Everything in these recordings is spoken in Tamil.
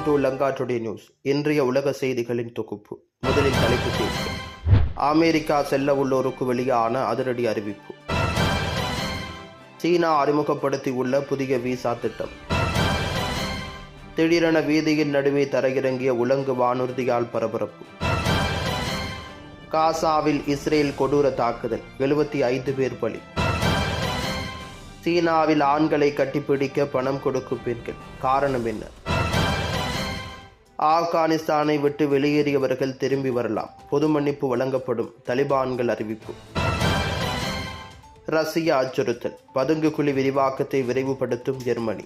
Welcome to Lanka today news இன்றைய உலக செய்திகளின் தொகுப்பு. முதலில் தலைப்பு செய்திகள் அமெரிக்கா செல்ல உள்ளோருக்கு வெளியான அதிரடி அறிவிப்பு. சீனா அறிமுகப்படுத்தியுள்ள புதிய விசா திட்டம். திடீரென வீதியின் நடுவே தரையிறங்கிய உலங்கு வானூர்தியால் பரபரப்பு. காசாவில் இஸ்ரேல் கொடூர தாக்குதல் எழுபத்தி ஐந்து பேர் பலி. சீனாவில் ஆண்களை கட்டிப்பிடிக்க பணம் கொடுக்கும் பெண்கள் காரணம் என்ன? ஆப்கானிஸ்தானை விட்டு வெளியேறியவர்கள் திரும்பி வரலாம். பொது மன்னிப்பு வழங்கப்படும் தலிபான்கள் அறிவிப்பு. ரஷ்யா அச்சுறுத்தல். பதுங்கு குழி விரிவாக்கத்தை விரைவுபடுத்தும் ஜெர்மனி.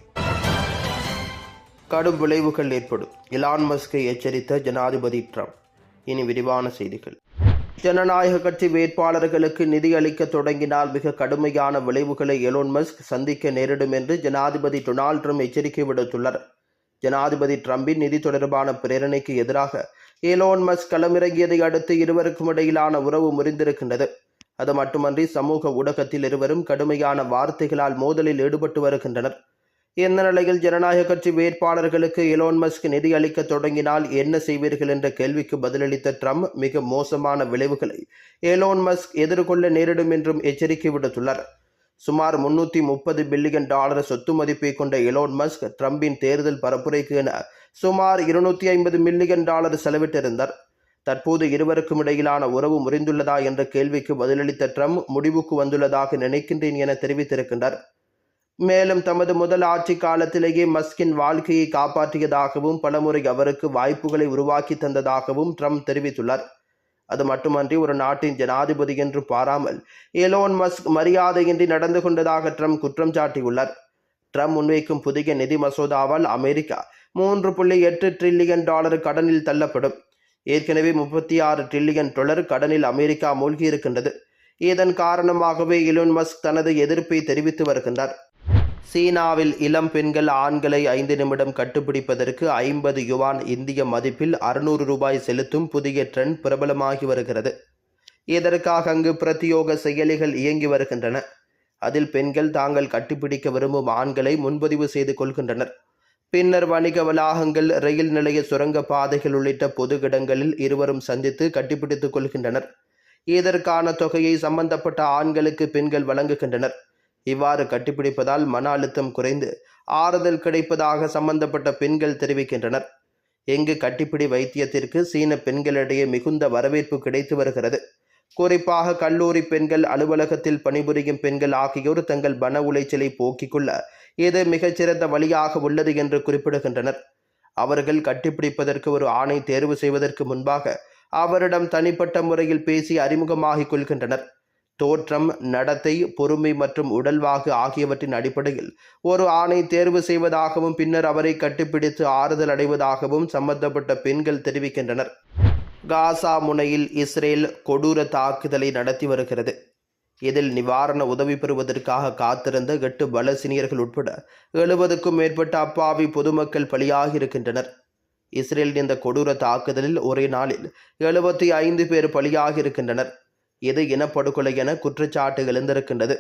கடும் விளைவுகள் ஏற்படும். இலான் மஸ்கை எச்சரித்த ஜனாதிபதி ட்ரம்ப். இனி விரிவான செய்திகள். ஜனநாயக கட்சி வேட்பாளர்களுக்கு நிதி அளிக்க தொடங்கினால் மிக கடுமையான விளைவுகளை எலோன் மஸ்க் சந்திக்க நேரிடும் என்று ஜனாதிபதி டொனால்ட் ட்ரம்ப் எச்சரிக்கை விடுத்துள்ளார். ஜனாதிபதி ட்ரம்பின் நிதி தொடர்பான பிரேரணைக்கு எதிராக ஏலோன் மஸ்க் களமிறங்கியதை அடுத்து இருவருக்கும் இடையிலான உறவு முறிந்திருக்கின்றது. அது மட்டுமன்றி சமூக ஊடகத்தில் இருவரும் கடுமையான வார்த்தைகளால் மோதலில் ஈடுபட்டு வருகின்றனர். இந்த நிலையில் ஜனநாயக கட்சி வேட்பாளர்களுக்கு எலோன் மஸ்க் நிதி அளிக்க தொடங்கினால் என்ன செய்வீர்கள் என்ற கேள்விக்கு பதிலளித்த ட்ரம்ப் மிக மோசமான விளைவுகளை எலோன் மஸ்க் எதிர்கொள்ள நேரிடும் என்றும் எச்சரிக்கை விடுத்துள்ளார். சுமார் முன்னூற்றி முப்பது பில்லியன் டாலர் சொத்து மதிப்பை கொண்ட எலோன் மஸ்க் ட்ரம்பின் தேர்தல் பரப்புரைக்கு என சுமார் இருநூற்றி ஐம்பது மில்லியன் டாலர் செலவிட்டிருந்தார். தற்போது இருவருக்கும் இடையிலான உறவு முறிந்துள்ளதா என்ற கேள்விக்கு பதிலளித்த ட்ரம்ப் முடிவுக்கு வந்துள்ளதாக நினைக்கின்றேன் என தெரிவித்திருக்கின்றார். மேலும் தமது முதல் ஆட்சி காலத்திலேயே மஸ்கின் வாழ்க்கையை காப்பாற்றியதாகவும் பலமுறை அவருக்கு வாய்ப்புகளை உருவாக்கி தந்ததாகவும் ட்ரம்ப் தெரிவித்துள்ளார். அது மட்டுமன்றி ஒரு நாட்டின் ஜனாதிபதி என்று பாராமல் எலோன் மஸ்க் மரியாதையின்றி நடந்து கொண்டதாக ட்ரம்ப் குற்றம் சாட்டியுள்ளார். ட்ரம்ப் முன்வைக்கும் புதிய நிதி மசோதாவால் அமெரிக்கா மூன்று புள்ளி எட்டு ட்ரில்லியன் டாலர் கடனில் தள்ளப்படும். ஏற்கனவே முப்பத்தி ஆறு ட்ரில்லியன் டாலர் கடனில் அமெரிக்கா மூழ்கியிருக்கின்றது. இதன் காரணமாகவே இலோன் மஸ்க் தனது எதிர்ப்பை தெரிவித்து வருகின்றார். சீனாவில் இளம் பெண்கள் ஆண்களை ஐந்து நிமிடம் கட்டுப்பிடிப்பதற்கு ஐம்பது யுவான் இந்திய மதிப்பில் அறுநூறு ரூபாய் செலுத்தும் புதிய ட்ரெண்ட் பிரபலமாகி வருகிறது. இதற்காக அங்கு பிரத்யோக செயலிகள் இயங்கி வருகின்றன. அதில் பெண்கள் தாங்கள் கட்டிப்பிடிக்க விரும்பும் ஆண்களை முன்பதிவு செய்து கொள்கின்றனர். பின்னர் வணிக வளாகங்கள் ரயில் நிலைய சுரங்க பாதைகள் உள்ளிட்ட பொது இடங்களில் இருவரும் சந்தித்து கட்டிப்பிடித்துக் கொள்கின்றனர். இதற்கான தொகையை சம்பந்தப்பட்ட ஆண்களுக்கு பெண்கள் வழங்குகின்றனர். இவ்வாறு கட்டிப்பிடிப்பதால் மன அழுத்தம் குறைந்து ஆறுதல் கிடைப்பதாக சம்பந்தப்பட்ட பெண்கள் தெரிவிக்கின்றனர். எங்கு கட்டிப்பிடி வைத்தியத்திற்கு சீன பெண்களிடையே மிகுந்த வரவேற்பு கிடைத்து வருகிறது. குறிப்பாக கல்லூரி பெண்கள் அலுவலகத்தில் பணிபுரியும் பெண்கள் ஆகியோர் தங்கள் மன உளைச்சலை போக்கிக் கொள்ள இது மிகச்சிறந்த வழியாக உள்ளது என்று குறிப்பிடுகின்றனர். அவர்கள் கட்டிப்பிடிப்பதற்கு ஒரு ஆணை தேர்வு செய்வதற்கு முன்பாக அவரிடம் தனிப்பட்ட முறையில் பேசி அறிமுகமாகிக் கொள்கின்றனர். தோற்றம் நடத்தை பொறுமை மற்றும் உடல்வாகு ஆகியவற்றின் அடிப்படையில் ஒரு ஆணை தேர்வு செய்வதாகவும் பின்னர் அவரை கட்டுப்பிடித்து ஆறுதல் அடைவதாகவும் சம்பந்தப்பட்ட பெண்கள் தெரிவிக்கின்றனர். காசா முனையில் இஸ்ரேல் கொடூர தாக்குதலை நடத்தி வருகிறது. இதில் நிவாரண உதவி பெறுவதற்காக காத்திருந்த எட்டு பலசினியர்கள் உட்பட எழுபதுக்கும் மேற்பட்ட அப்பாவி பொதுமக்கள் பலியாகியிருக்கின்றனர் இருக்கின்றனர். இஸ்ரேல் இந்த கொடூர தாக்குதலில் ஒரே நாளில் எழுபத்தி ஐந்து பேர் பலியாகியிருக்கின்றனர் இது இனப்படுகொலை என குற்றச்சாட்டு எழுந்திருக்கின்றது.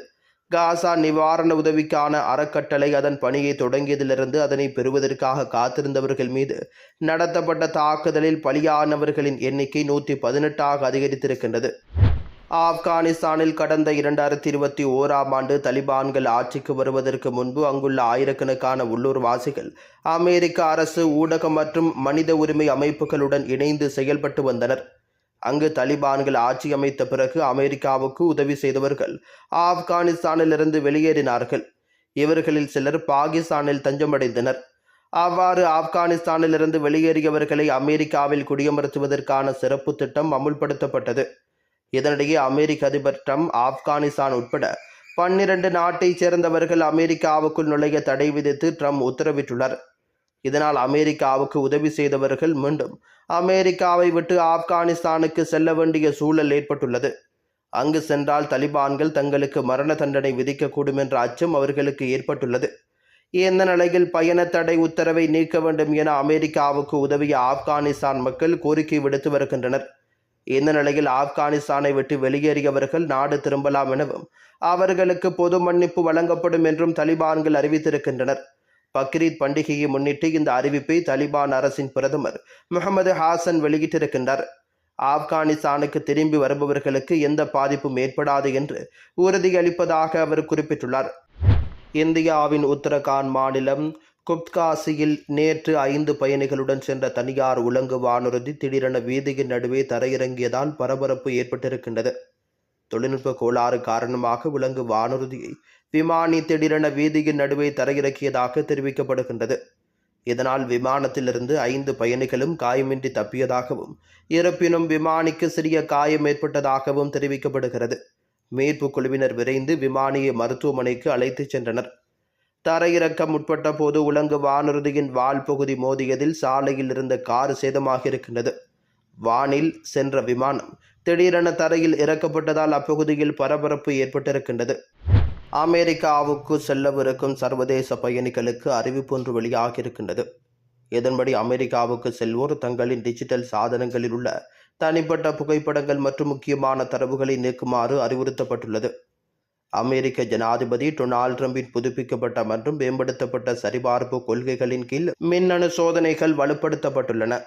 காசா நிவாரண உதவிக்கான அறக்கட்டளை அதன் பணியை தொடங்கியதிலிருந்து அதனை பெறுவதற்காக காத்திருந்தவர்கள் மீது நடத்தப்பட்ட தாக்குதலில் பலியானவர்களின் எண்ணிக்கை நூற்றி பதினெட்டாக அதிகரித்திருக்கின்றது. ஆப்கானிஸ்தானில் கடந்த இரண்டாயிரத்தி இருபத்தி ஓராம் ஆண்டு தலிபான்கள் ஆட்சிக்கு வருவதற்கு முன்பு அங்குள்ள ஆயிரக்கணக்கான உள்ளூர்வாசிகள் அமெரிக்க அரசு ஊடகம் மற்றும் மனித உரிமை அமைப்புகளுடன் இணைந்து செயல்பட்டு வந்தனர். அங்கு தலிபான்கள் ஆட்சி அமைத்த பிறகு அமெரிக்காவுக்கு உதவி செய்தவர்கள் ஆப்கானிஸ்தானிலிருந்து வெளியேறினார்கள். இவர்களில் சிலர் பாகிஸ்தானில் தஞ்சமடைந்தனர். அவ்வாறு ஆப்கானிஸ்தானிலிருந்து வெளியேறியவர்களை அமெரிக்காவில் குடியமர்த்துவதற்கான சிறப்பு திட்டம் அமுல்படுத்தப்பட்டது. இதனிடையே அமெரிக்க அதிபர் ட்ரம்ப் ஆப்கானிஸ்தான் உட்பட பன்னிரண்டு நாட்டைச் சேர்ந்தவர்கள் அமெரிக்காவுக்குள் நுழைய தடை விதித்து ட்ரம்ப் உத்தரவிட்டுள்ளார். இதனால் அமெரிக்காவுக்கு உதவி செய்தவர்கள் மீண்டும் அமெரிக்காவை விட்டு ஆப்கானிஸ்தானுக்கு செல்ல வேண்டிய சூழல் ஏற்பட்டுள்ளது. அங்கு சென்றால் தலிபான்கள் தங்களுக்கு மரண தண்டனை விதிக்கக்கூடும் என்ற அச்சம் அவர்களுக்கு ஏற்பட்டுள்ளது. இந்த நிலையில் பயண தடை உத்தரவை நீக்க வேண்டும் என அமெரிக்காவுக்கு உதவிய ஆப்கானிஸ்தான் மக்கள் கோரிக்கை விடுத்து வருகின்றனர். இந்த நிலையில் ஆப்கானிஸ்தானை விட்டு வெளியேறியவர்கள் நாடு திரும்பலாம் எனவும் அவர்களுக்கு பொது மன்னிப்பு வழங்கப்படும் என்றும் தலிபான்கள் அறிவித்திருக்கின்றனர். பக்ரீத் பண்டிகையை முன்னிட்டு இந்த அறிவிப்பை தலிபான் அரசின் பிரதமர் முகமது ஹாசன் வெளியிட்டிருக்கின்றார். ஆப்கானிஸ்தானுக்கு திரும்பி வருபவர்களுக்கு எந்த பாதிப்பும் ஏற்படாது என்று உறுதியளிப்பதாக அவர் குறிப்பிட்டுள்ளார். இந்தியாவின் உத்தரகாண்ட் மாநிலம் குப்காசியில் நேற்று ஐந்து பயணிகளுடன் சென்ற தனியார் உலங்கு வானூர்தி திடீரென வீதியின் நடுவே தரையிறங்கியதால் பரபரப்பு ஏற்பட்டிருக்கின்றது. தொழில்நுட்ப கோளாறு காரணமாக விலங்கு வானூர்தியை விமானி திடீரென வீதியின் நடுவே தரையிறக்கியதாக தெரிவிக்கப்படுகின்றது. இதனால் விமானத்திலிருந்து ஐந்து பயணிகளும் காயமின்றி தப்பியதாகவும் இருப்பினும் விமானிக்கு சிறிய காயம் ஏற்பட்டதாகவும் தெரிவிக்கப்படுகிறது. மீட்பு குழுவினர் விரைந்து விமானியை மருத்துவமனைக்கு அழைத்துச் சென்றனர். தரையிறக்கம் முற்பட்ட போது உலங்கு வானூர்தியின் வால் பகுதி மோதியதில் சாலையில் இருந்த கார் சேதமாக இருக்கின்றது வானில் சென்ற விமானம் திடீரென தரையில் இறக்கப்பட்டதால் அப்பகுதியில் பரபரப்பு ஏற்பட்டிருக்கின்றது. அமெரிக்காவுக்கு செல்லவிருக்கும் சர்வதேச பயணிகளுக்கு அறிவிப்பு ஒன்று வெளியாகியிருக்கின்றது. இதன்படி அமெரிக்காவுக்கு செல்வோர் தங்களின் டிஜிட்டல் சாதனங்களில் உள்ள தனிப்பட்ட புகைப்படங்கள் மற்றும் முக்கியமான தரவுகளை நீக்குமாறு அறிவுறுத்தப்பட்டுள்ளது. அமெரிக்க ஜனாதிபதி டொனால்ட் ட்ரம்பின் புதுப்பிக்கப்பட்ட மற்றும் மேம்படுத்தப்பட்ட சரிபார்ப்பு கொள்கைகளின் கீழ் மின்னணு சோதனைகள் வலுப்படுத்தப்பட்டுள்ளன.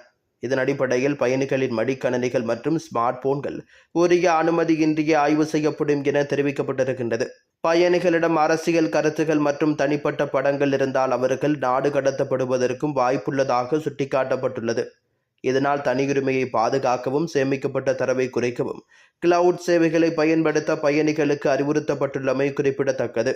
இதன் அடிப்படையில் பயணிகளின் மடிக்கணினிகள் மற்றும் ஸ்மார்ட் போன்கள் உரிய அனுமதியின்றி ஆய்வு செய்யப்படும் என தெரிவிக்கப்பட்டிருக்கின்றது. பயணிகளிடம் அரசியல் கருத்துகள் மற்றும் தனிப்பட்ட படங்கள் இருந்தால் அவர்கள் நாடு கடத்தப்படுவதற்கும் வாய்ப்புள்ளதாக சுட்டிக்காட்டப்பட்டுள்ளது. இதனால் தனியுரிமையை பாதுகாக்கவும் சேமிக்கப்பட்ட தரவை குறைக்கவும் கிளவுட் சேவைகளை பயன்படுத்த பயணிகளுக்கு அறிவுறுத்தப்பட்டுள்ளமை குறிப்பிடத்தக்கது.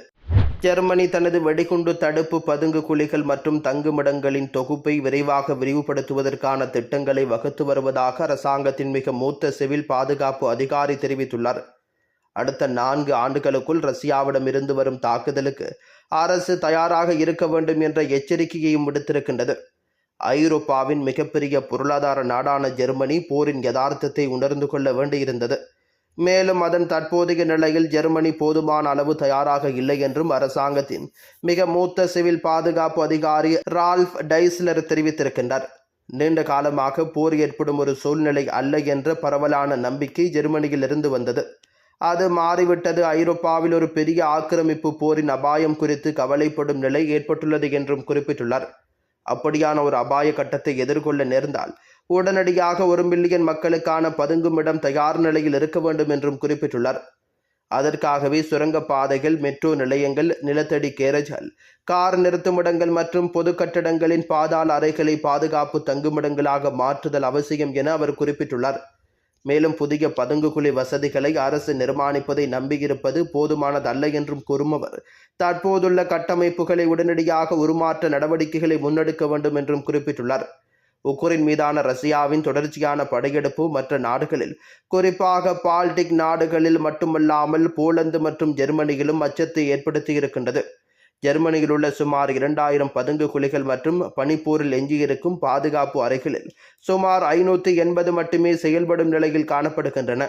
ஜெர்மனி தனது வெடிகுண்டு தடுப்பு பதுங்கு குழிகள் மற்றும் தங்குமிடங்களின் தொகுப்பை விரைவாக விரிவுபடுத்துவதற்கான திட்டங்களை வகுத்து வருவதாக அரசாங்கத்தின் மிக மூத்த சிவில் பாதுகாப்பு அதிகாரி தெரிவித்துள்ளார். அடுத்த நான்கு ஆண்டுகளுக்குள் ரஷ்யாவிடம் இருந்து வரும் தாக்குதலுக்கு அரசு தயாராக இருக்க வேண்டும் என்ற எச்சரிக்கையையும் விடுத்திருக்கின்றது. ஐரோப்பாவின் மிகப்பெரிய பொருளாதார நாடான ஜெர்மனி போரின் யதார்த்தத்தை உணர்ந்து கொள்ள வேண்டியிருந்தது. மேலும் அதன் தற்போதைய நிலையில் ஜெர்மனி போதுமான அளவு தயாராக இல்லை என்றும் அரசாங்கத்தின் மிக மூத்த சிவில் பாதுகாப்பு அதிகாரி ரால்ஃப் டைஸ்லர் தெரிவித்திருக்கின்றார். நீண்ட காலமாக போர் ஏற்படும் ஒரு சூழ்நிலை அல்ல என்ற பரவலான நம்பிக்கை ஜெர்மனியில் இருந்து வந்தது. அது மாறிவிட்டது. ஐரோப்பாவில் ஒரு பெரிய ஆக்கிரமிப்பு போரின் அபாயம் குறித்து கவலைப்படும் நிலை ஏற்பட்டுள்ளது என்றும் குறிப்பிட்டுள்ளார். அப்படியான ஒரு அபாய கட்டத்தை எதிர்கொள்ள நேர்ந்தால் உடனடியாக ஒரு மில்லியன் மக்களுக்கான பதுங்கும் இடம் தயார் நிலையில் இருக்க வேண்டும் என்றும் குறிப்பிட்டுள்ளார். அதற்காகவே சுரங்கப்பாதைகள் மெட்ரோ நிலையங்கள் நிலத்தடி கேரேஜ்கள் கார் நிறுத்துமிடங்கள் மற்றும் பொது கட்டடங்களின் பாதாள அறைகளை பாதுகாப்பு தங்குமிடங்களாக மாற்றுதல் அவசியம் என அவர் குறிப்பிட்டுள்ளார். மேலும் புதிய பதுங்குகுழி வசதிகளை அரசு நிர்மாணிப்பதை நம்பியிருப்பது போதுமானதல்ல என்றும் கூறும் அவர் தற்போதுள்ள கட்டமைப்புகளை உடனடியாக உருமாற்ற நடவடிக்கைகளை முன்னெடுக்க வேண்டும் என்றும் குறிப்பிட்டுள்ளார். உக்ரைன் மீதான ரஷ்யாவின் தொடர்ச்சியான படையெடுப்பு மற்ற நாடுகளில் குறிப்பாக பால்டிக் நாடுகளில் மட்டுமல்லாமல் போலந்து மற்றும் ஜெர்மனியிலும் அச்சத்தை ஏற்படுத்தியிருக்கின்றது. ஜெர்மனியில் உள்ள சுமார் இரண்டாயிரம் பதுங்கு குழிகள் மற்றும் பனிப்போரில் எஞ்சியிருக்கும் பாதுகாப்பு அறைகளில் சுமார் ஐநூற்றி எண்பது மட்டுமே செயல்படும் நிலையில் காணப்படுகின்றன.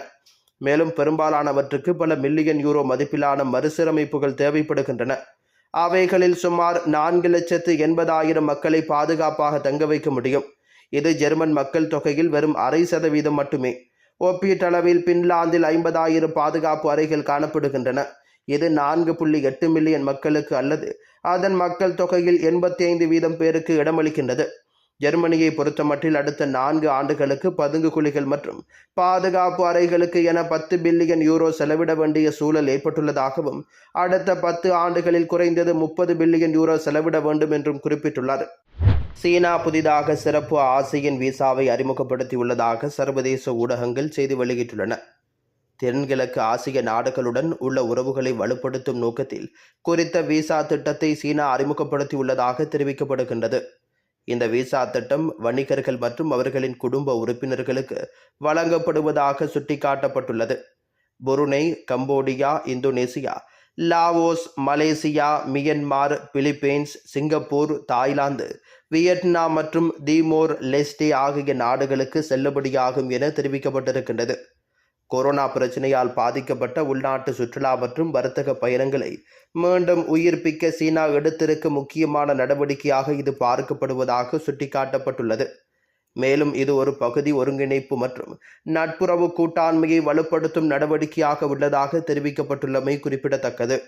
மேலும் பெரும்பாலானவற்றுக்கு பல மில்லியன் யூரோ மதிப்பிலான மறுசீரமைப்புகள் தேவைப்படுகின்றன. அவைகளில் சுமார் நான்கு லட்சத்து எண்பதாயிரம் மக்களை பாதுகாப்பாக தங்க வைக்க முடியும். இது ஜெர்மன் மக்கள் தொகையில் வெறும் அரை சதவீதம் மட்டுமே. ஒப்பீட்டளவில் பின்லாந்தில் ஐம்பதாயிரம் பாதுகாப்பு அறைகள் காணப்படுகின்றன. இது நான்கு புள்ளி எட்டு மில்லியன் மக்களுக்கு அல்லது அதன் மக்கள் தொகையில் எண்பத்தி ஐந்து வீதம் பேருக்கு இடமளிக்கின்றது. ஜெர்மனியை பொறுத்தமட்டில் அடுத்த நான்கு ஆண்டுகளுக்கு பதுங்கு குழிகள் மற்றும் பாதுகாப்பு அறைகளுக்கு என பத்து பில்லியன் யூரோ செலவிட வேண்டிய சூழல் ஏற்பட்டுள்ளதாகவும் அடுத்த பத்து ஆண்டுகளில் குறைந்தது முப்பது பில்லியன் யூரோ செலவிட வேண்டும் என்றும் குறிப்பிட்டுள்ளார். சீனா புதிதாக சிறப்பு ஆசியன் விசாவை அறிமுகப்படுத்தியுள்ளதாக சர்வதேச ஊடகங்கள் செய்தி வெளியிட்டுள்ளன. தென்கிழக்கு ஆசிய நாடுகளுடன் உள்ள உறவுகளை வலுப்படுத்தும் நோக்கத்தில் குறித்த விசா திட்டத்தை சீனா அறிமுகப்படுத்தியுள்ளதாக தெரிவிக்கப்படுகின்றது. இந்த விசா திட்டம் வணிகர்கள் மற்றும் அவர்களின் குடும்ப உறுப்பினர்களுக்கு வழங்கப்படுவதாக சுட்டிக்காட்டப்பட்டுள்ளது. Brunei Cambodia Indonesia Laos Malaysia Myanmar Philippines Singapore Thailand Vietnam மற்றும் தீமோர் லெஸ்டே ஆகிய நாடுகளுக்கு செல்லுபடியாகும் என தெரிவிக்கப்பட்டிருக்கின்றது. கொரோனா பிரச்சனையால் பாதிக்கப்பட்ட உள்நாட்டு சுற்றுலா மற்றும் வர்த்தக பயணங்களை மீண்டும் உயிர்ப்பிக்க சீனா எடுத்திருக்கும் முக்கியமான நடவடிக்கையாக இது பார்க்கப்படுவதாக சுட்டிக்காட்டப்பட்டுள்ளது. மேலும் இது ஒரு பகுதி ஒருங்கிணைப்பு மற்றும் நட்புறவு கூட்டாண்மையை வலுப்படுத்தும் நடவடிக்கையாக உள்ளதாக தெரிவிக்கப்பட்டுள்ளமை குறிப்பிடத்தக்கது.